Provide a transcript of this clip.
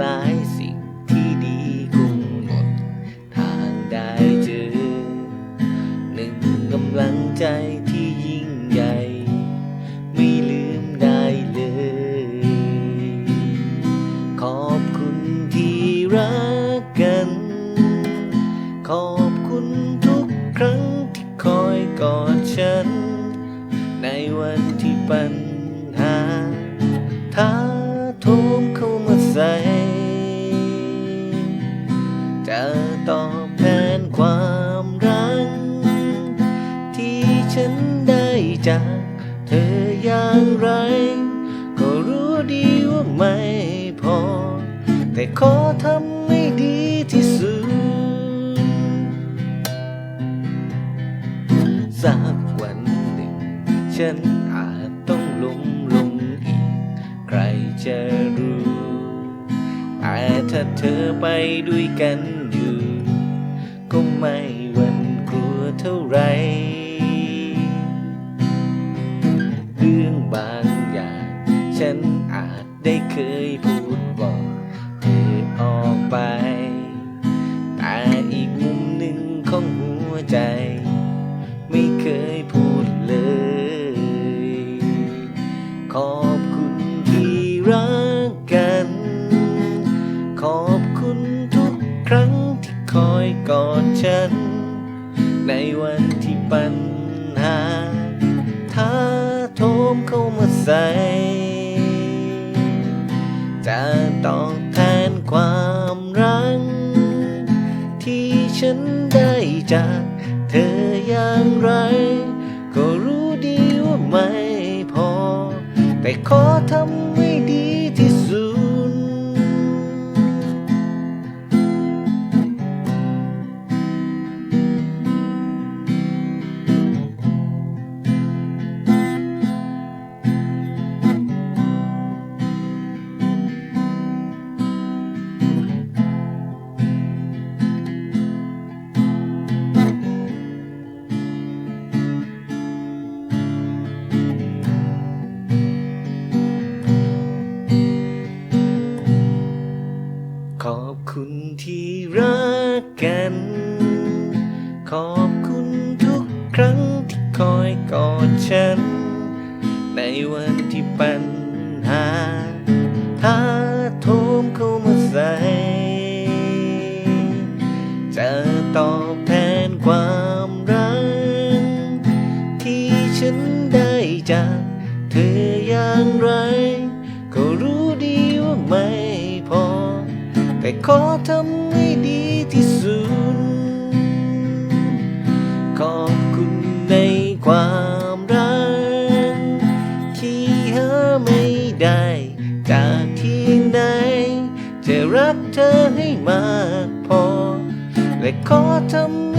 หลายสิ่งที่ดีคงหมดทางได้เจอ หนึ่งกำลังใจที่ยิ่งใหญ่ ไม่ลืมได้เลย ขอบคุณที่รักกัน ขอบคุณทุกครั้งที่คอยกอดฉัน ในวันที่ปัน ขอทำให้ดีที่สุด สักวันหนึ่ง ฉันอาจต้องล้มลงอีก ใครจะรู้แต่ถ้าเธอไปด้วยกันอยู่ ก็ไม่หวันกลัวเท่าไรเรื่องบางอย่าง ฉันอาจได้เคยพูดบ อีกมุมหนึ่งของหัวใจ ไม่เคยพูดเลย ขอบคุณที่รักกัน ขอบคุณทุกครั้งที่คอยกอดฉัน ในวันที่ปัญหาท้าโถมเข้ามาใส่จะตอบแทนความรัก ฉันได้จากเธออย่างไร ก็รู้ดีว่าไม่พอ แต่ขอทำ ขอบคุณที่รักกัน ขอบคุณทุกครั้งที่คอยกอดฉัน ในวันที่ปัญหาท้าโถมเข้ามาใส่จะตอบแทนความรัก ที่ฉันได้จากเธออย่างไร ก็รู้ แต่ขอทำให้ดีที่สุด ขอบคุณในความรัก ที่หาไม่ได้ จากที่ไหน จะรักเธอให้มากพอ และขอทำ